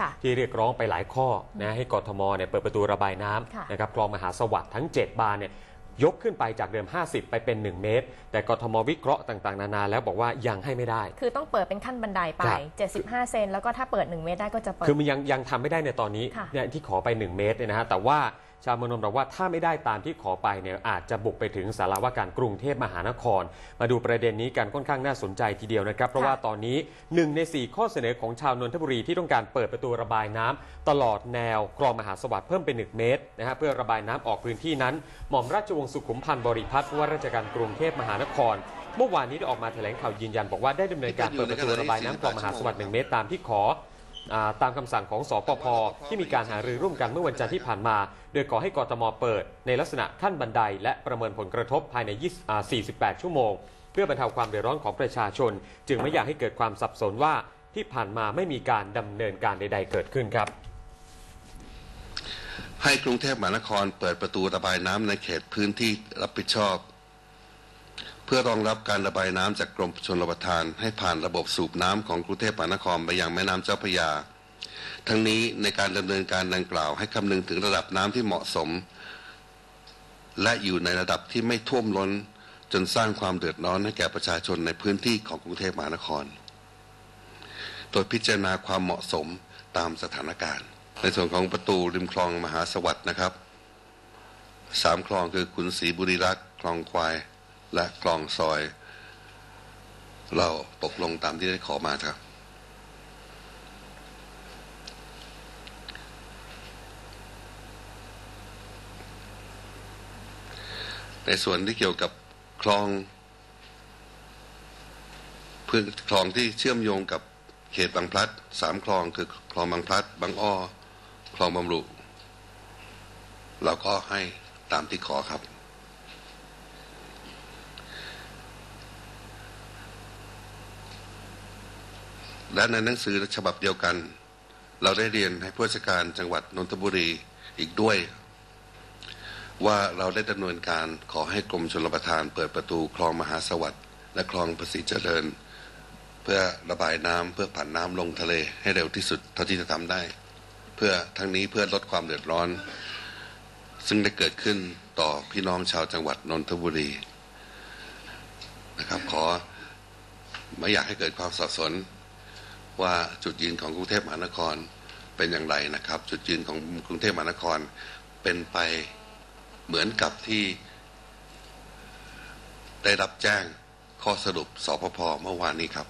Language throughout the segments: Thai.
ค่ะที่เรียกร้องไปหลายข้อนะให้กทมเนี่ยเปิดประตูระบายน้ค่ะำนะครับคลองมหาสวัสดิ์ทั้ง 7 บานเนี่ยยกขึ้นไปจากเดิม 50 ไปเป็น 1 เมตร แต่กทมวิเคราะห์ต่างๆ นานาแล้วบอกว่ายังให้ไม่ได้ คือต้องเปิดเป็นขั้นบันไดไปครับ75 เซนแล้วก็ถ้าเปิด 1 เมตรได้ก็จะเปิด คือมันยังยังทำไม่ได้ในตอนนี้ค่ะเนี่ยที่ขอไป 1 เมตรเนี่ยนะฮะแต่ว่า ชาวเมองนนท์บอกว่าถ้าไม่ได้ตามที่ขอไปเนี่ยอาจจะบุกไปถึงสารว่าการกรุงเทพมหานคร มาดูประเด็นนี้กันค่อนข้างน่าสนใจทีเดียวนะครับ เพราะว่าตอนนี้ 1 ใน 4 ข้อเสนอของชาวนนทบุรีที่ต้องการเปิดประตูระบายน้ำตลอดแนวคลองมหาสวัสดิ์เพิ่มเป็น 1 เมตรนะฮะเพื่อระบายน้ำออกพื้นที่นั้น หม่อมราชวงศ์สุขุมพันธ์บริพัตรผู้ว่าราชการกรุงเทพมหานครเมื่อวานนี้ได้ออกมาแถลงข่าวยืนยันบอกว่าได้ดำเนินการเปิดประตูระบายน้ำคลองมหาสวัสดิ์1เมตรตามที่ขออ่า ตามคำสั่งของสปพที่มีการหารือร่วมกันเมื่อวันจันทร์ที่ผ่านมา โดยขอให้กรทมเปิด ในลักษณะขั้นบันได และประเมินผลกระทบภายใน 48 ชั่วโมง เพื่อบรรเทาความเดือดร้อนของประชาชน จึงไม่อยากให้เกิดความสับสนว่าที่ผ่านมาไม่มีการดำเนินการใด ๆ เกิดขึ้นครับ ให้กรุงเทพมหานครเปิดประตูระบายน้ำในเขตพื้นที่รับผิดชอบ พื่อรองรับการระบายน้ำจากกรมชลประทาน ให้ผ่านระบบสูบน้ำของกรุงเทพมหานครไปยังแม่น้ำเจ้าพระยา ทั้งนี้ในการดำเนินการดังกล่าว ให้คำนึงถึงระดับน้ำที่เหมาะสม และอยู่ในระดับที่ไม่ท่วมล้น จนสร้างความเดือดร้อนให้แก่ประชาชนในพื้นที่ของกรุงเทพมหานคร โดยพิจารณาความเหมาะสมตามสถานการณ์ ในส่วนของประตูริมคลองมหาสวัสดิ์นะครับสามคลองคือขุนศรีบุรีรักษ์คลองควาย และคลองซอย เราตกลงตามที่ได้ขอมาครับ ในส่วนที่เกี่ยวกับคลองพื้นคลองที่เชื่อมโยงกับเขตบางพลัดสามคลองคือคลองบางพลัด บางอ้อ คลองบำรุ เราก็ให้ตามที่ขอครับ และในหนังสือฉบับเดียวกัน เราได้เรียนให้ผู้ราชการจังหวัดนนทบุรีอีกด้วย ว่าเราได้ดำเนินการขอให้กรมชลประทาน เปิดประตูคลองมหาสวัสดิ์และคลองภาษีเจริญ เพื่อระบายน้ำเพื่อผ่านน้ำลงทะเลให้เร็วที่สุดเท่าที่จะทำได้ เพื่อทั้งนี้เพื่อลดความเดือดร้อน ซึ่งได้เกิดขึ้นต่อพี่น้องชาวจังหวัดนนทบุรีนะครับขอไม่อยากให้เกิดความสับสน ว่าจุดยืนของกรุงเทพมหานครเป็นอย่างไรนะครับ จุดยืนของกรุงเทพมหานครเป็นไปเหมือนกับที่ได้รับแจ้งข้อสรุปสพพเมื่อวานนี้ครับ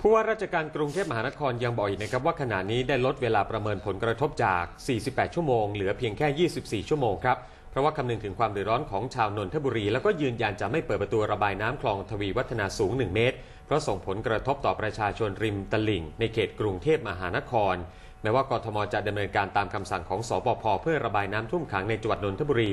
ผู้ว่าราชการกรุงเทพมหานครยังบอกอีกนะครับว่าขณะนี้ได้ลดเวลาประเมินผลกระทบจาก 48 ชั่วโมง เหลือเพียงแค่ 24 ชั่วโมงครับ เพราะว่าคำนึงถึงความเดือดร้อนของชาวนนทบุรี แล้วก็ยืนยันจะไม่เปิดประตูระบายน้ำคลองทวีวัฒนาสูง 1 เมตร เพราะส่งผลกระทบต่อประชาชนริมตลิ่ง ในเขตกรุงเทพมหานคร แม้ว่ากทมจะดำเนินการตามคำสั่งของสปพเพื่อระบายน้ำท่วมขังในจังหวัดนนทบุรี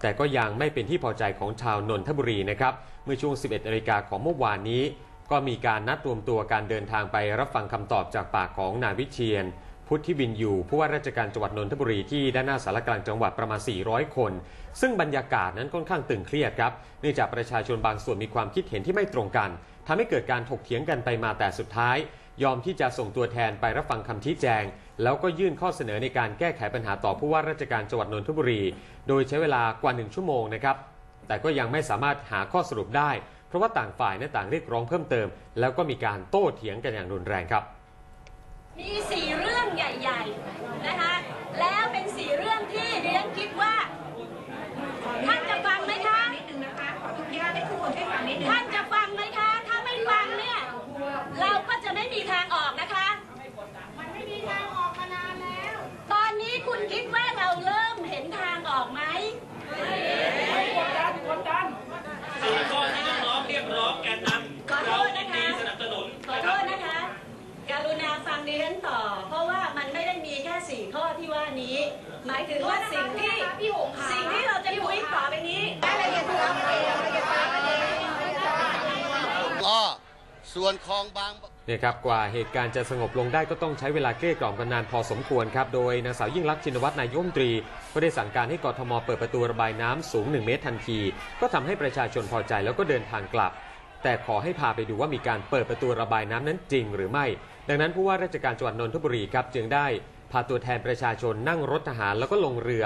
แต่ก็ยังไม่เป็นที่พอใจของชาวนนทบุรีนะครับเมื่อช่วง 11นาฬิกาของเมื่อวานนี้ ก็มีการนัดรวมตัวการเดินทางไปรับฟังคำตอบจากปากของนายวิเชียน พุทธิวินอยู่ผู้ว่าราชการจังหวัดนนทบุรีที่ด้านหน้าสารกลางจังหวัดประมาณ 400 คน ซึ่งบรรยากาศนั้นค่อนข้างตึงเครียดครับเนื่องจากประชาชนบางส่วนมีความคิดเห็นที่ไม่ตรงกันทำให้เกิดการถกเถียงกันไปมาแต่สุดท้าย ยอมที่จะส่งตัวแทนไปรับฟังคำชี้แจง แล้วก็ยื่นข้อเสนอในการแก้ไขปัญหาต่อผู้ว่าราชการจังหวัดนนทบุรี โดยใช้เวลากว่าหนึ่งชั่วโมงนะครับแต่ก็ยังไม่สามารถหาข้อสรุปได้ เพราะว่าต่างฝ่ายในต่างเรียกร้องเพิ่มเติม แล้วก็มีการโต้เถียงกันอย่างรุนแรงครับมี สี่เรื่องใหญ่ๆ นะคะ แล้วเป็นสี่เรื่องที่เรียนคิดว่า ท่านจะฟังไหมคะ นิดนึงนะคะ ขออนุญาตให้ทุกคนช่วยฟังนิดนึง ท่านจะฟังไหมคะ ถ้าไม่ฟังเนี่ย เราก็จะไม่มีทางออกนะคะ มันไม่มีทางออกมานานแล้ว ตอนนี้คุณคิดว่าเราเริ่มเห็นทางออกไหม สี่ข้อที่น้องๆเรียกร้องแกนน ขอำ โท เรา ษ ยิ นะ นดี คะ สนับสนุน ขอโทษนะคะ กรุณาฟังดิฉันต่อ เพราะว่ามันไม่ได้มีแค่สี่ข้อที่ว่านี้ หมายถึงว่าสิ่งที่ พี่หงค่ะ สิ่งที่เราจะคุยต่อไปนี้ รายละเอียดตามเองรายละเอียดตามเอง ก็ ส่วนคลองบางเนี่ยครับกว่าเหตุการณ์จะสงบลงได้ก็ต้องใช้เวลาเกลี้ยกล่อมกันนานพอสมควรครับโดยนางสาวยิ่งรักษณ์ชินวัตรนายกรัฐมตรี ก็ได้สั่งการให้กทมเปิดประตูระบายน้ำสูง 1 เมตรทันที ก็ทำให้ประชาชนพอใจแล้วก็เดินทางกลับ แต่ขอให้พาไปดูว่ามีการเปิดประตูระบายน้ำนั้นจริงหรือไม่ ดังนั้นผู้ว่าราชการจังหวัดนนทบุรีครับจึงได้พาตัวแทนประชาชนนั่งรถทหารแล้วก็ลงเรือ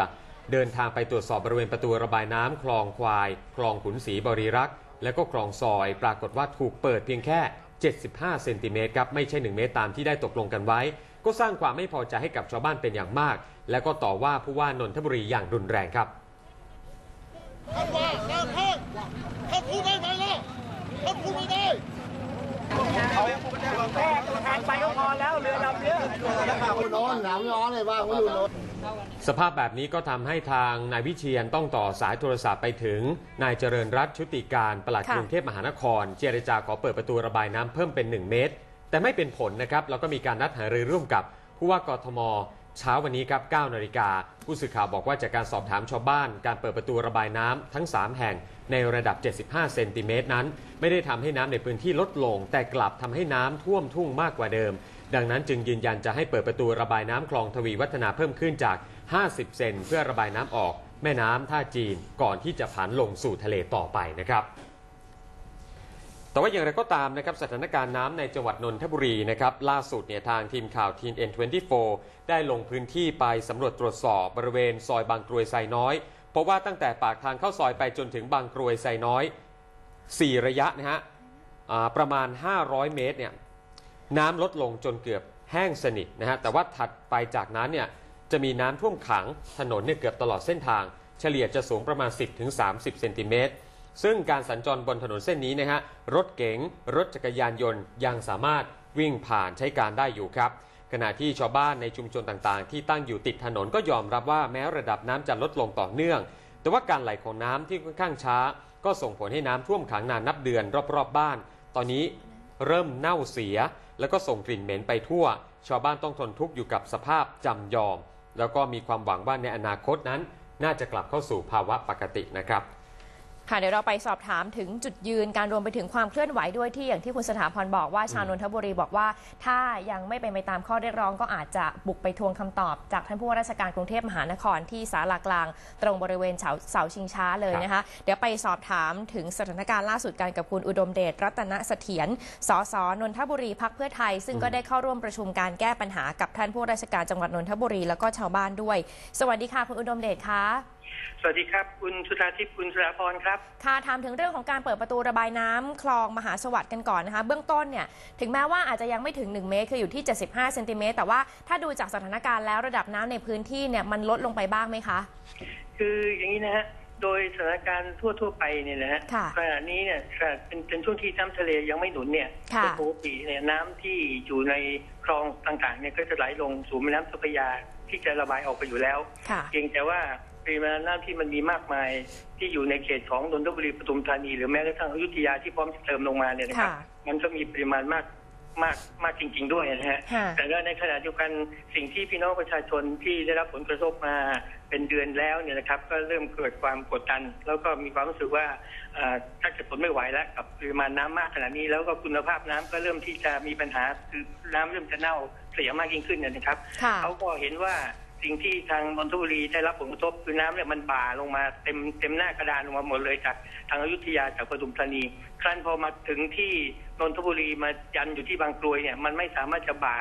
เดินทางไปตรวจสอบบริเวณประตูระบายน้ำคลองควาย คลองขุนศรีบริรักษ์ และก็คลองซอยปรากฏว่าถูกเปิดเพียงแค่ 75 เซนติเมตรครับไม่ใช่ 1 เมตรตามที่ได้ตกลงกันไว้ ก็สร้างความไม่พอใจให้กับชาวบ้านเป็นอย่างมาก และก็ต่อว่าผู้ว่านนทบุรีอย่างรุนแรงครับท่านว่าน้ำแห้งท่านพูดได้ไหมล่ะท่านพูดไม่ได้ สภาพแบบนี้ก็ทำให้ทางนายวิเชียนต้องต่อสายโทรศัพท์ไปถึงนายเจริญรัตน์ชุติการปลัดค่ะกรุงเทพมหานคร เจรจาขอเปิดประตูระบายน้ำเพิ่มเป็น 1 เมตร แต่ไม่เป็นผลนะครับแล้วก็มีการนัดหารือร่วมกับผู้ว่ากทมเช้าวันนี้ครับ 9 นาฬิกา ผู้สื่อข่าวบอกว่าจากการสอบถามชาวบ้าน การเปิดประตูระบายน้ำทั้ง 3 แห่งในระดับ 75 เซนติเมตรนั้น ไม่ได้ทำให้น้ำในพื้นที่ลดลง แต่กลับทำให้น้ำท่วมทุ่งมากกว่าเดิม ดังนั้นจึงยืนยันจะให้เปิดประตูระบายน้ำคลองทวีวัฒนาเพิ่มขึ้นจาก 50 เซนเพื่อระบายน้ำออก แม่น้ำท่าจีนก่อนที่จะผันลงสู่ทะเลต่อไปนะครับแต่ว่าอย่างไรก็ตามนะครับสถานการณ์น้ำในจังหวัดนนทบุรีนะครับล่าสุดเนี่ยทางทีมข่าวทีน N24 ได้ลงพื้นที่ไปสำรวจตรวจสอบบริเวณซอยบางกรวยไซน้อยเพราะว่าตั้งแต่ปากทางเข้าซอยไปจนถึงบางกรวยไซน้อย 4 ระยะนะฮะประมาณ 500 เมตรเนี่ย น้ำลดลงจนเกือบแห้งสนิทนะฮะแต่ว่าถัดไปจากนั้นเนี่ยจะมีน้ำท่วมขังถนนเนี่ยเกือบตลอดเส้นทาง เฉลี่ยจะสูงประมาณ 10-30เซนติเมตรซึ่งการสัญจรบนถนนเส้นนี้นะฮะรถเก๋งรถจักรยานยนต์ยังสามารถวิ่งผ่านใช้การได้อยู่ครับ ขณะที่ชาวบ้านในชุมชนต่างๆ ที่ตั้งอยู่ติดถนนก็ยอมรับว่าแม้ระดับน้ำจะลดลงต่อเนื่อง แต่ว่าการไหลของน้ำที่ค่อนข้างช้า ก็ส่งผลให้น้ำท่วมขังนานนับเดือนรอบๆบ้าน ตอนนี้เริ่มเน่าเสีย แล้วก็ส่งกลิ่นเหม็นไปทั่ว ชาวบ้านต้องทนทุกข์อยู่กับสภาพจำยอม แล้วก็มีความหวังว่าในอนาคตนั้น น่าจะกลับเข้าสู่ภาวะปกตินะครับ ค่ะเดี๋ยวเราไปสอบถามถึงจุดยืนการรวมไปถึงความเคลื่อนไหวด้วยที่อย่างที่คุณสถาพรบอกว่าชาวนนทบุรีบอกว่า ถ้ายังไม่เป็นไปตามข้อเรียกร้องก็อาจจะบุกไปทวงคำตอบ จากท่านผู้ว่าราชการกรุงเทพมหานครที่ศาลากลาง ตรงบริเวณเสาเสาชิงช้าเลยนะคะเดี๋ยวไปสอบถามถึงสถานการณ์ล่าสุดกันกับคุณอุดมเดชรัตนเสถียรสสนนทบุรีพักเพื่อไทย ซึ่งก็ได้เข้าร่วมประชุมการแก้ปัญหากับท่านผู้ว่าราชการจังหวัดนนทบุรีแล้วก็ชาวบ้านด้วย สวัสดีค่ะคุณอุดมเดชคะ สวัสดีครับ คุณสุธาทิพย์คุณสุราพรครับ ค่ะถามถึงเรื่องของการเปิดประตูระบายน้ำคลองมหาสวัสดิ์กันก่อนนะคะ เบื้องต้นเนี่ยถึงแม้ว่าอาจจะยังไม่ถึง 1 เมตร คืออยู่ที่ 75เซนติเมตรแต่ว่าถ้าดูจากสถานการณ์แล้วระดับน้ำในพื้นที่เนี่ยมันลดลงไปบ้างไหมคะ คืออย่างนี้นะฮะโดยสถานการณ์ทั่วๆไปเนี่ยนะฮะค่ะขณะนี้เนี่ยขณะเป็นเป็นช่วงที่น้ำทะเลยังไม่หนุนเนี่ยค่ะโดยปกติเนี่ยน้ำที่อยู่ในคลองต่างๆเนี่ยก็จะไหลลงสู่แม่น้ำเจ้าพระยาที่จะระบายออกไปอยู่แล้วค่ะเพียงแต่ว่า ปริมาณน้ำที่มันมีมากมาย ที่อยู่ในเขตของนนทบุรีปทุมธานี หรือแม้กระทั่งอยุธยาที่พร้อมจะเติมลงมาเนี่ยนะครับ ค่ะ มันก็มีปริมาณมากมากมากจริง ๆ ด้วยนะฮะ ค่ะ แต่ว่าในขณะเดียวกันสิ่งที่พี่น้องประชาชนที่ได้รับผลกระทบมาเป็นเดือนแล้วเนี่ยนะครับ ก็เริ่มเกิดความกดดัน แล้วก็มีความรู้สึกว่าเอ่อถ้าจะทนไม่ไหวแล้วกับปริมาณน้ำมากขนาดนี้ แล้วก็คุณภาพน้ำก็เริ่มที่จะมีปัญหาคือน้ำเริ่มจะเน่าเสียมากยิ่งขึ้นเนี่ยนะครับ ค่ะ เขาก็เห็นว่า สิ่งที่ทางนนทบุรีได้รับผลกระทบคือน้ำเนี่ยมันบ่าลงมาเต็มเต็มหน้ากระดานลงมาหมดเลยจากทางอยุธยาจากปทุมธานีครั้นพอมาถึงที่นนทบุรีมายันอยู่ที่บางกรวยเนี่ยมันไม่สามารถจะบ่า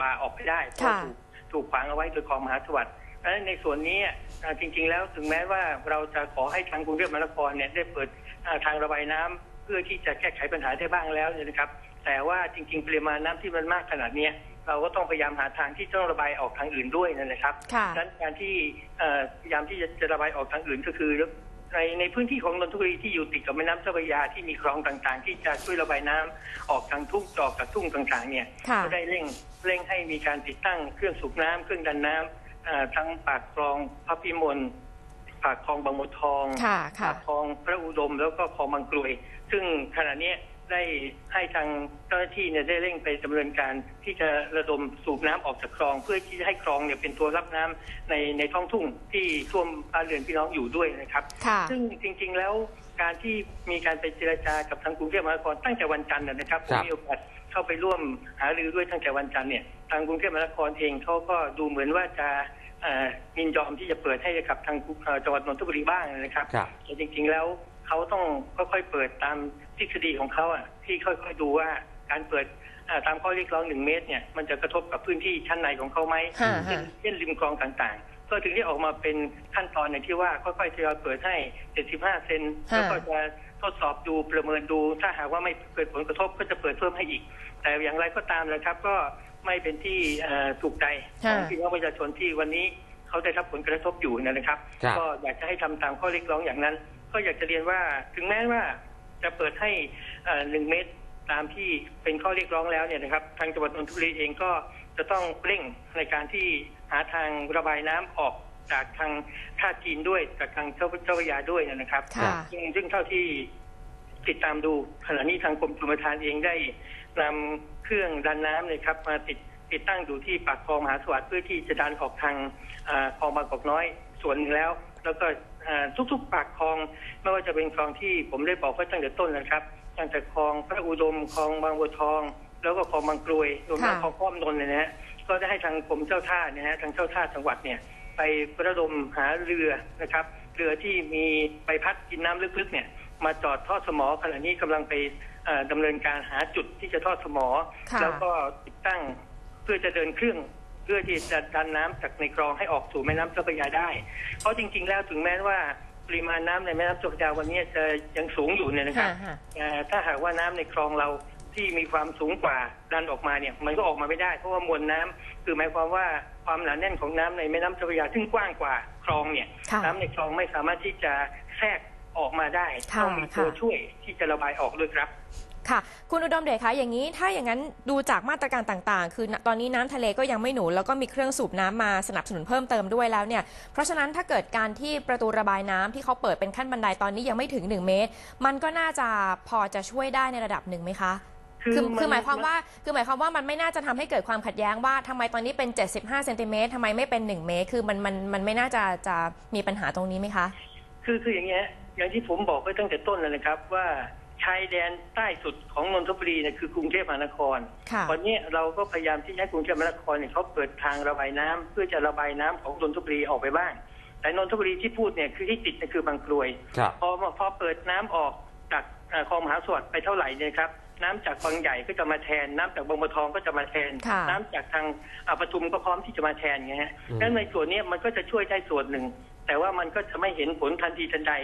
บ่าออกไปได้เพราะค่ะถูกถูกขวางเอาไว้โดยคลองมหาสวัสดิ์เพราะฉะนั้นในส่วนนี้อ่าจริง ๆ แล้วถึงแม้ว่าเราจะขอให้ทางกรุงเทพมหานครเนี่ยได้เปิดอ่าทางระบายน้ำเพื่อที่จะแก้ไขปัญหาได้บ้างแล้วเนี่ยนะครับ แต่ว่าจริง ๆ ปริมาณน้ำที่มันมากขนาดเนี้ย เราก็ต้องพยายามหาทางที่จะต้องระบายออกทางอื่นด้วยนะครับค่ะดังนั้นการที่เอ่อพยายามที่จะจะระบายออกทางอื่นก็คือในในพื้นที่ของนนทบุรีที่อยู่ติดกับแม่น้ำเจ้าพระยาที่มีคลองต่างๆ ที่จะช่วยระบายน้ำออกทางทุ่งออกจากทุ่งต่างๆเนี่ยค่ะก็ได้เร่งเร่งให้มีการติดตั้งเครื่องสูบน้ำเครื่องดันน้ำเอ่อทั้งปากคลองพระพิมลปากคลองบางมดทองค่ะค่ะปากคลองพระอุดมแล้วก็คลองบางกรวย ซึ่งขณะเนี้ย ได้ให้ทางเจ้าหน้าที่เนี่ยได้เร่งไปดำเนินการที่จะระดมสูบน้ำออกจากคลอง เพื่อที่จะให้คลองเนี่ยเป็นตัวรับน้ำในในท้องทุ่งที่ท่วมบ้านเรือนพี่น้องอยู่ด้วยนะครับ ค่ะ ซึ่งจริง ๆ แล้วการที่มีการไปเจรจากับทางกรุงเทพมหานครตั้งแต่วันจันทร์นะนะครับผคมรับ มีโอกาสเข้าไปร่วมหารือด้วยตั้งแต่วันจันทร์เนี่ยทางกรุงเทพมหานครเองเขาก็ดูเหมือนว่าจะเอ่อยินยอมที่จะเปิดให้กับทางเอ่อจังหวัดนนทบุรีบ้างนะครับ ครับ แต่จริงๆแล้ว เขาต้องค่อยๆเปิดตามทฤษฎีของเขาอะที่ค่อยๆดูว่าการเปิดอ่าตามข้อเรียกร้องหนึ่งเมตรเนี่ยมันจะกระทบกับพื้นที่ชั้นในของเขาไหมค่ะเช่นเช่นริมคลองต่างๆ ก็ถึงได้ออกมาเป็นขั้นตอนในที่ว่าค่อยๆทยอยเปิดให้ 75 เซนค่ะแล้วก็จะทดสอบดูประเมินดู ถ้าหากว่าไม่เกิดผลกระทบก็จะเปิดเพิ่มให้อีก แต่อย่างไรก็ตามนะครับ ก็ไม่เป็นที่เอ่อถูกใจของค่ะพี่น้องประชาชนที่วันนี้เขาได้รับผลกระทบอยู่นะครับครับก็อยากจะให้ทำตามข้อเรียกร้องอย่างนั้น ก็อยากจะเรียนว่าถึงแม้ว่าจะเปิดให้เอ่อหนึ่งเมตรตามที่เป็นข้อเรียกร้องแล้วเนี่ยนะครับ ทางจังหวัดนนทบุรีเองก็จะต้องเร่งในการที่หาทางระบายน้ำออกจากทางท่าจีนด้วยจากทางเจ้าเจ้าพระยาด้วยนะครับค่ะซึ่งซึ่งเท่าที่ติดตามดูขณะนี้ทางกรมชลประทานเองได้นำเครื่องดันน้ำเลยครับ มาติดติดตั้งอยู่ที่ปากคลองมหาสวัสดิ์เพื่อที่จะดันออกทางอาคลองบางกอกน้อยส่วนหนึ่งแล้ว แล้วก็อ่า ทุกๆ ปากคลอง ไม่ว่าจะเป็นคลองที่ผมได้บอกไว้ตั้งแต่ต้นนะครับ ตั้งแต่คลองพระอุดมคลองบางบัวทอง แล้วก็คลองบางกรวยรวมทั้งค่ะคลองข้อมนนท์เลยนะฮะก็ได้ให้ทางกรมเจ้าท่าเนี่ยฮะทางเจ้าท่าจังหวัดเนี่ย ไประดมหาเรือนะครับ เรือที่มีใบพัดกินน้ำลึกๆเนี่ยมาจอดทอดสมอขณะนี้กำลังไปเอ่อดำเนินการหาจุดที่จะทอดสมอค่ะแล้วก็ติดตั้งเพื่อจะเดินเครื่อง เพื่อที่จะดันน้ำจากในคลองให้ออกสู่แม่น้ำเจ้าพระยาได้ เพราะจริง ๆ แล้วถึงแม้ว่าปริมาณน้ำในแม่น้ำเจ้าพระยาวันนี้จะยังสูงอยู่เนี่ยนะครับค่ะค่ะเอ่อถ้าหากว่าน้ำในคลองเราที่มีความสูงกว่าดันออกมาเนี่ยมันก็ออกมาไม่ได้ เพราะว่ามวลน้ำคือหมายความว่าความหนาแน่นของน้ำในแม่น้ำเจ้าพระยาซึ่งกว้างกว่าคลองเนี่ยค่ะน้ำในคลองไม่สามารถที่จะแทรกออกมาได้ค่ะต้องมีตัวค่ะช่วยที่จะระบายออกด้วยครับ ค่ะ คุณอุดมเดชคะอย่างนี้ถ้าอย่างนั้นดูจากมาตรการต่างๆ คือตอนนี้น้ำทะเลก็ยังไม่หนุนแล้วก็มีเครื่องสูบน้ำมาสนับสนุนเพิ่มเติมด้วยแล้วเนี่ยเพราะฉะนั้นถ้าเกิดการที่ประตูระบายน้ำที่เขาเปิดเป็นขั้นบันไดตอนนี้ยังไม่ถึง 1 เมตร มันก็น่าจะพอจะช่วยได้ในระดับหนึ่งไหมคะคือคือมันคือหมายความว่าคือหมายความว่ามันไม่น่าจะทำให้เกิดความขัดแย้งว่าทำไมตอนนี้เป็น 75เซนติเมตรทำไมไม่เป็น 1 เมตร คือมันมันมันไม่น่าจะจะมีปัญหาตรงนี้ไหมคะ คือคืออย่างเงี้ยอย่างที่ผมบอกไว้ตั้งแต่ต้นเลยนะครับว่า ชายแดนใต้สุดของนนทบุรีเนี่ยคือกรุงเทพมหานครค่ะวันนี้เราก็พยายามที่จะให้กรุงเทพมหานครเนี่ยเขาเปิดทางระบายน้ำเพื่อจะระบายน้ำของนนทบุรีออกไปบ้าง แต่นนทบุรีที่พูดเนี่ยคือที่ติดเนี่ยคือบางกรวยครับพอมาพอเปิดน้ำออกจากเอ่อคลองมหาสวัสดิ์ไปเท่าไหร่เนี่ยครับน้ำจากบางใหญ่ก็จะมาแทน น้ำจากบางบัวทองก็จะมาแทนค่ะน้ำจากทางอ่าปทุมก็พร้อมที่จะมาแทนไงฮะอืมดังนั้นในส่วนเนี้ยมันก็จะช่วยได้ส่วนหนึ่ง แต่ว่ามันก็จะไม่เห็นผลทันทีทันใด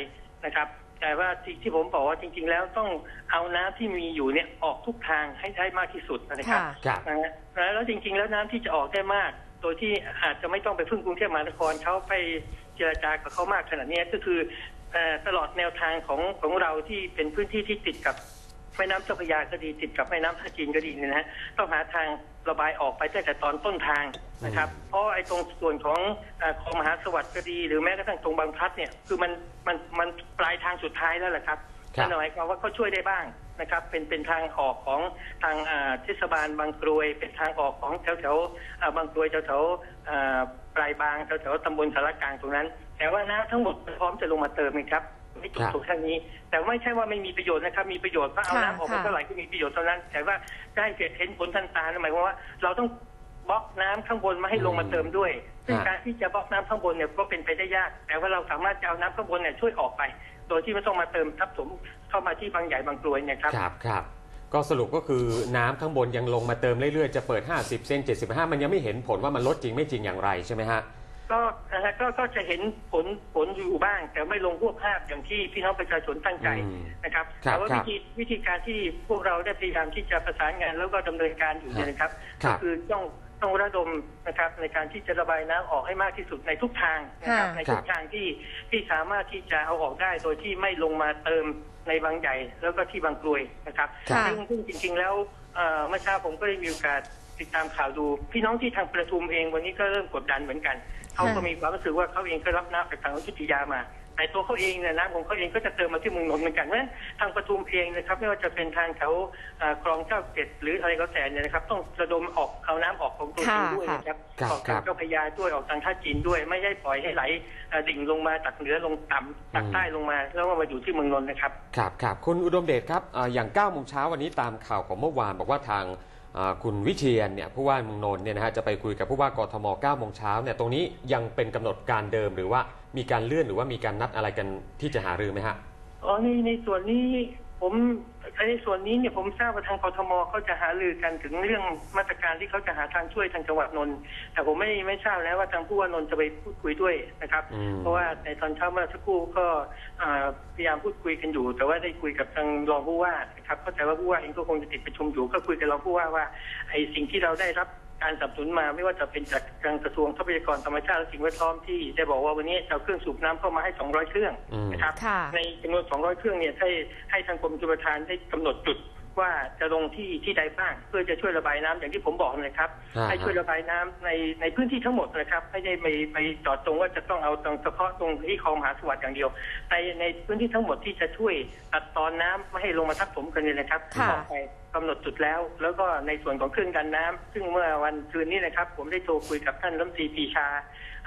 นะครับ แต่ว่าที่ที่ผมบอกว่าจริง ๆ แล้วต้องเอาน้ำที่มีอยู่เนี่ยออกทุกทางให้ได้มากที่สุดนะครับค่ะครับนะฮะแล้วจริง ๆ แล้วน้ำที่จะออกได้มาก โดยที่อาจจะไม่ต้องไปพึ่งกรุงเทพมหานครเขาไปเจรจากับเขามากขนาดเนี้ยก็คือเอ่อตลอดแนวทางของของเราที่เป็นพื้นที่ที่ติดกับแม่น้ำเจ้าพระยาก็ดีติดกับแม่น้ำท่าจีนก็ดีเนี่ยนะฮะต้องหาทาง ระบายออกไปตั้งแต่ตอนต้นทางนะครับ เพราะไอ้ตรงส่วนของเอ่อของมหาสวัสดิ์ก็ดี หรือแม้กระทั่งตรงบางพลัดเนี่ยคือมันมันมันปลายทางสุดท้ายแล้วแหละครับครับนั่นหมายความว่าเขาช่วยได้บ้างนะครับ เป็นเป็นทางออกของทางอ่าเทศบาลบางกรวย เป็นทางออกของแถวแถวๆอ่าบางกรวยแถวแถวๆอ่าปลายบางแถวแถวๆตำบลสารกลางตรงนั้น แต่ว่าน้ำทั้งหมดพร้อมจะลงมาเติมนะครับ ไม่จุดครับตรงแค่นี้ แต่ไม่ใช่ว่าไม่มีประโยชน์นะครับ มีประโยชน์เพราะเอาค่ะน้ำออกมาค่ะเท่าไหร่ก็มีประโยชน์เท่านั้น แต่ว่าได้เห็นผลทันตาหมายความว่าเราต้องบล็อกน้ำข้างบนมาให้ลงมาเติมด้วยซึ่งฮะการที่จะบล็อกน้ำข้างบนเนี่ยก็เป็นไปได้ยาก แต่ว่าเราสามารถจะเอาน้ำข้างบนเนี่ยช่วยออกไป โดยที่ไม่ต้องมาเติมทับถมเข้ามาที่บางใหญ่บางกรวยเนยครับ ครับครับ ก็สรุปก็คือน้ำข้างบนยังลงมาเติมเรื่อยๆ จะเปิด 50 เซน75 มันยังไม่เห็นผลว่ามันลดจริงไม่จริงอย่างไรใช่ไหมฮะ ก็นะฮะก็ก็จะเห็นผลผลอยู่บ้าง แต่ไม่ลงพวกภาพอย่างที่พี่น้องประชาชนตั้งใจอืมนะครับครับแต่ว่าครัวิบธีวิธีการที่พวกเราได้พยายามที่จะประสานงานแล้วก็ดำเนินการอยู่เนี่ยนะครับ ครัก็บคือต้องต้องระดมนะครับในการที่จะระบายน้ำออกให้มากที่สุดในทุกทางนะครับค่ะ ในทุกทางที่ที่สามารถที่จะเอาออกได้โดยที่ไม่ลงมาเติมในบางใหญ่แล้วก็ที่บางกรวยนะครับ ค่ะ ซึ่งซึ่งจริงๆแล้วเอ่อเมื่อเช้าผมก็ได้มีโอกาส ติดตามข่าวดู พี่น้องที่ทางประทุมเองวันนี้ก็เริ่มกดดันเหมือนกันเขาก็มีความรู้สึกว่าเขาเองก็รับน้ำจากทางอยุธยามาแต่ตัวเขาเองเนี่ยน้ำของเขาเองก็จะเติมมาที่เมืองนนท์เหมือนกันเพราะฉะนั้นทางปทุมเองนะครับไม่ว่าจะเป็นทางแถวเอ่อคลองเจ้าเจ็ดหรืออะไรก็แต่เนี่ยนะครับ ต้องระดมออกเอาน้ำออกของตัวเองด้วยนะครับค่ะออกครัทางบเจ้าพระยาด้วยออกทางท่าจีนด้วย ไม่ใช่ปล่อยให้ไหลเอ่อดิ่งลงมาจากเหนือลงต่ำจากอืมใต้ลงมา แล้วก็มาอยู่ที่เมืองนนท์นะครับครับครับคุณอุดมเดชครับอ่าอย่าง9โมงเช้าวันนี้ตามข่าวของเมื่อวานบอกว่าทางอ่า คุณวิเชียนเนี่ยผู้ว่าเมืองนนท์เนี่ยนะฮะจะไปคุยกับผู้ว่ากทม9โมงเช้าเนี่ยตรงนี้ยังเป็นกำหนดการเดิมหรือว่ามีการเลื่อนหรือว่ามีการนัดอะไรกันที่จะหารือไหมฮะอ๋อในในส่วนนี้ ผมในส่วนนี้เนี่ยผมทราบว่าทางกทมเขาจะหารือกันถึงเรื่องมาตรการที่เขาจะหาทางช่วยทางจังหวัดนนท์แต่ผมไม่ไม่ทราบแล้วว่าทางผู้ว่านนท์จะไปพูดคุยด้วยนะครับอืมเพราะว่าในตอนเช้าเมื่อสักครู่ก็อ่าพยายามพูดคุยกันอยู่ แต่ว่าได้คุยกับทางรองผู้ว่านะครับเข้าใจว่าผู้ว่าเองก็คงจะติดประชุมอยู่ก็คุยกับรองผู้ว่าว่าไอ้สิ่งที่เราได้รับ การสนับสนุนมาไม่ว่าจะเป็นจากทางกระทรวงทรัพยากรธรรมชาติและสิ่งแวดล้อมที่ได้บอกว่าวันนี้จะเอาเครื่องสูบน้ำเข้ามาให้ 200 เครื่องอืมนะครับค่ะในจำนวน 200 เครื่องเนี่ยให้ให้ทางกรมชลประทานได้กำหนดจุด ว่าจะลงที่ที่ใดบ้าง เพื่อจะช่วยระบายน้ำอย่างที่ผมบอกนะครับอ่าให้ช่วยระบายน้ำในในพื้นที่ทั้งหมดนะครับไม่ได้ไปไปเจอดตรงว่าจะต้องเอาตรงเฉพาะตรงที่คลองมหาสวัสดิ์อย่างเดียวในในพื้นที่ทั้งหมดที่จะช่วยตัดตอนน้ำไม่ให้ลงมาทับถมกันเนี่ยนะครับค่ะออกไปกำหนดจุดแล้ว แล้วก็ในส่วนของเครื่องกันน้ำซึ่งเมื่อวันคืนนี้นะครับ ผมได้โทรคุยกับท่านรัฐมนตรีปรีชาอ่า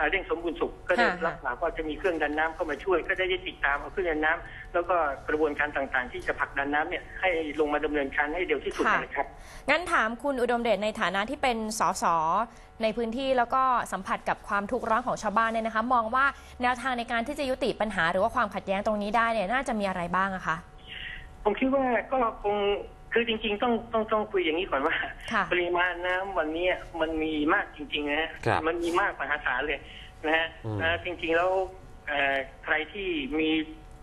เร่งสมบูรณ์สุขก็ได้ค่ะรับปากว่าจะมีเครื่องดันน้ำเข้ามาช่วย ก็ได้ติดตามเอาเครื่องดันน้ำแล้วก็กระบวนการต่างๆ ที่จะผลักดันน้ำเนี่ยให้ลงมาดำเนินการให้เร็วที่สุดค่ะนะครับงั้นถามคุณอุดมเดชในฐานะที่เป็นสสในพื้นที่แล้วก็สัมผัสกับความทุกข์ร้อนของชาวบ้านเนี่ยนะคะ มองว่าแนวทางในการที่จะยุติปัญหา หรือว่าความขัดแย้งตรงนี้ได้เนี่ยน่าจะมีอะไรบ้างอะคะผมคิดว่าก็คง คือจริง ๆ ต้องต้องต้องคุยอย่างนี้ก่อนว่า ค่ะ ปริมาณน้ำวันนี้มันมีมากจริงๆนะฮะครับมันมีมากมหาศาลเลยนะฮะอืมนะจริงๆแล้วเอ่อใครที่มี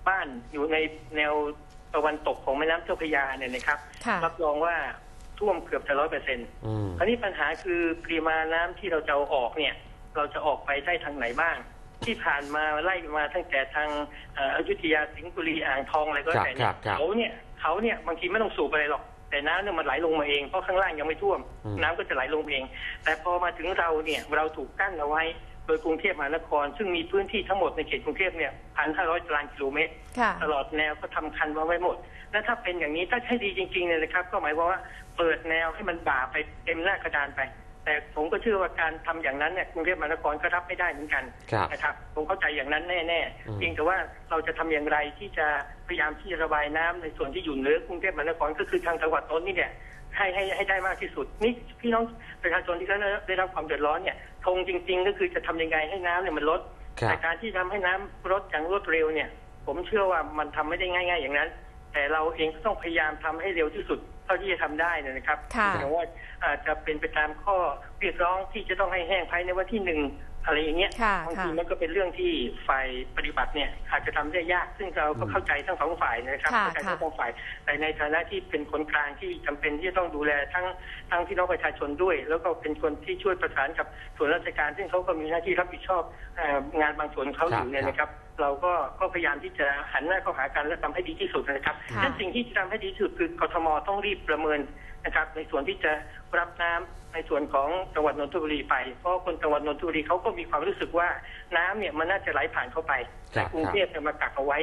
บ้านอยู่ในแนวตะวันตกของแม่น้ำเจ้าพระยาเนี่ยนะครับค่ะ รับรองว่าท่วมเกือบจะร้อยเปอร์เซ็นต์ อืม คราวนี้ปัญหาคือปริมาณน้ำที่เราจะเอาออกเนี่ย เราจะออกไปได้ทางไหนบ้าง ที่ผ่านมาไล่มาตั้งแต่ทางเอ่ออยุธยาสิงห์บุรีอ่างทองอะไรก็แล้วแต่เนี่ครัยบครับเขาเนี่ย เขาเนี่ยบางทีไม่ต้องสูบอะไรหรอก แต่น้ำเนี่ยมันไหลลงมาเองเพราะข้างล่างยังไม่ท่วมอืมน้ำก็จะไหลลงเอง แต่พอมาถึงเราเนี่ยเราถูกกั้นเอาไว้โดยกรุงเทพมหานคร ซึ่งมีพื้นที่ทั้งหมดในเขตกรุงเทพเนี่ยพันห้าร้อยตารางกิโลเมตรค่ะตลอดแนวก็ทำคันมาไว้หมด และถ้าเป็นอย่างนี้ถ้าใช้ดีจริงๆเนี่ยนะครับ ก็หมายความว่าเปิดแนวให้มันบ่าไปเต็มหน้ากระดานไป แต่ผมก็เชื่อว่าการทำอย่างนั้นเนี่ยกรุงเทพมหานครก็รับไม่ได้เหมือนกันครับนะครับผมเข้าใจอย่างนั้นแน่อืมๆเพียงแต่ว่าเราจะทำอย่างไรที่จะพยายามที่จะระบายน้ำในส่วนที่อยู่เหนือกรุงเทพมหานครก็คือทางจังหวัดนนท์นี่เนี่ยให้ให้ให้ได้มากที่สุด นี่พี่น้องประชาชนที่ได้ได้รับความเดือดร้อนเนี่ยธงจริง ๆ ก็คือจะทำยังไงให้น้ำเนี่ยมันลดครับแต่การที่ทำให้น้ำลดอย่างรวดเร็วเนี่ย ผมเชื่อว่ามันทำไม่ได้ง่าย ๆ อย่างนั้น แต่เราเองก็ต้องพยายามทำให้เร็วที่สุด เท่าที่จะทำได้เนยนะครับค่ะอย่างว่าอาจจะเป็นไปตามข้อเรียกร้องที่จะต้องให้แห้งภายในวันที่หนึ่ง อะไรอย่างเงี้ยค่ะบางค่ะทีมันก็เป็นเรื่องที่ฝ่ายปฏิบัติเนี่ยอาจจะทำได้ยาก ซึ่งเราก็เข้าใจทั้งสองฝ่ายนะครับค่ะเข้าใจทั้งค่ะสองฝ่ายแต่ในฐานะที่เป็นคนกลางที่จำเป็นที่จะต้องดูแลทั้งทั้งพี่น้องประชาชนด้วย แล้วก็เป็นคนที่ช่วยประสานกับส่วนราชการ ซึ่งเขาก็มีหน้าที่รับผิดชอบเอ่องานบางส่วนของเขาอยู่เนี่ยนะครับเราก็ก็พยายามที่จะหันหน้าเข้าหากันและทำให้ดีที่สุดนะครับค่ะนั่นสิ่งที่จะทำให้ดีที่สุดคือกทมต้องรีบประเมิน นะครับ ในส่วนที่จะรับน้ำในส่วนของจังหวัดนนทบุรีไป เพราะคนจังหวัดนนทบุรีเขาก็มีความรู้สึกว่าน้ำเนี่ยมันน่าจะไหลผ่านเข้าไปครับแต่กรุงเทพจะมากักเอาไว้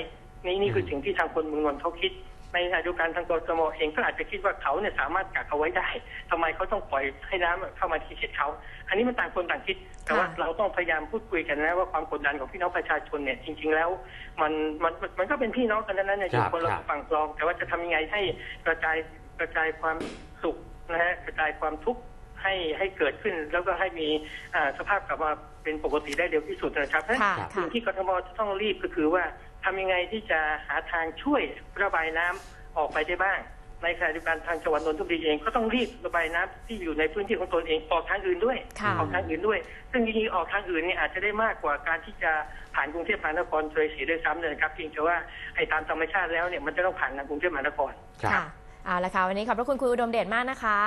นี่นี่คือสิ่งที่ทางคนเมืองนนท์เขาคิดในขณะเดียวกันทางกทมเองก็อาจจะคิดว่าเขาเนี่ยสามารถกักเอาไว้ได้ทำไมเขาต้องปล่อยให้น้ำเข้ามาที่เขตเขา อันนี้มันต่างคนต่างคิด แต่ว่าค่ะเราต้องพยายามพูดคุยกันนะว่าความกดดันของพี่น้องประชาชนเนี่ยจริง ๆ แล้ว มันมันมันมันก็เป็นพี่น้องกันนั้นเนี่ยอครัยู่บคนละครับฝั่งคลอง แต่ว่าจะทำยังไงให้กระจาย กระจายความสุขนะฮะกระจายความทุกข์ให้ให้เกิดขึ้น แล้วก็ให้มีอ่าสภาพกลับมาเป็นปกติได้เร็วที่สุดนะครับค่ะสิ่งค่ะที่กทมจะต้องรีบก็คือว่าทำยังไงที่จะหาทางช่วยระบายน้ำออกไปได้บ้าง ในขณะเดียวกันทางจังหวัดนนทบุรีเองก็ต้องรีบระบายน้ำที่อยู่ในพื้นที่ของตนเองออกทางอื่นด้วยค่ะออกทางอื่นด้วย ซึ่งจริงๆออกทางอื่นเนี่ยอาจจะได้มากกว่าการที่จะผ่านกรุงเทพมหานครเลยเสียด้วยซ้ำเลยนะครับเพียงแต่ว่าไอ้ตามธรรมชาติแล้วเนี่ยมันจะต้องผ่านทางกรุงเทพมหานครครับค่ะ เอาละค่ะวันนี้ขอบพระคุณคุณอุดมเดชมากนะคะ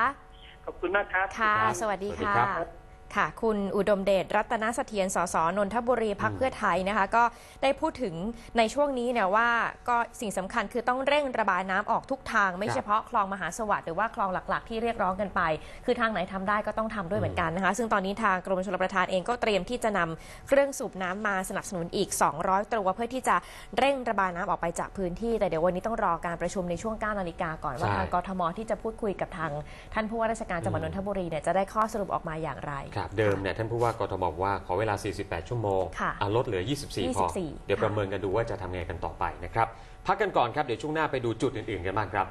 ขอบคุณมากครับ ค่ะครับสวัสดีสวัสดีค่ะ ครับ ค่ะ คุณอุดมเดชรัตนเสถียรสสนนทบุรีพักเพื่อไทยนะคะ ก็ได้พูดถึงในช่วงนี้เนี่ยว่าก็สิ่งสำคัญคือต้องเร่งระบายน้ำออกทุกทาง ไม่ครับเฉพาะคลองมหาสวัสดิ์หรือว่าคลองหลักๆ ที่เรียกร้องกันไป คือทางไหนทำได้ก็ต้องทำด้วยเหมือนกันนะคะ ซึ่งตอนนี้ทางกรมชลประทานเองก็เตรียมที่จะนำเครื่องสูบน้ำมาสนับสนุนอีก 200 ตัวเพื่อที่จะเร่งระบายน้ำออกไปจากพื้นที่ แต่เดี๋ยววันนี้ต้องรอการประชุมในช่วง9นาฬิกาก่อนว่าใช่ทางกทมที่จะพูดคุยกับทางท่านผู้ว่าราชการจังหวัดนนทบุรีเนี่ยจะได้ข้อสรุปออกมาอย่างไรครับเดิมเนี่ยท่านผู้ว่ากทมบอกว่าขอเวลา 48 ชั่วโมงค่ะอะลดเหลือ 24 พอ 24 เดี๋ยวประเมินกันดูว่าจะทำไงกันต่อไปนะครับ พักกันก่อนครับ เดี๋ยวช่วงหน้าไปดูจุดอื่นๆกันบ้างครับ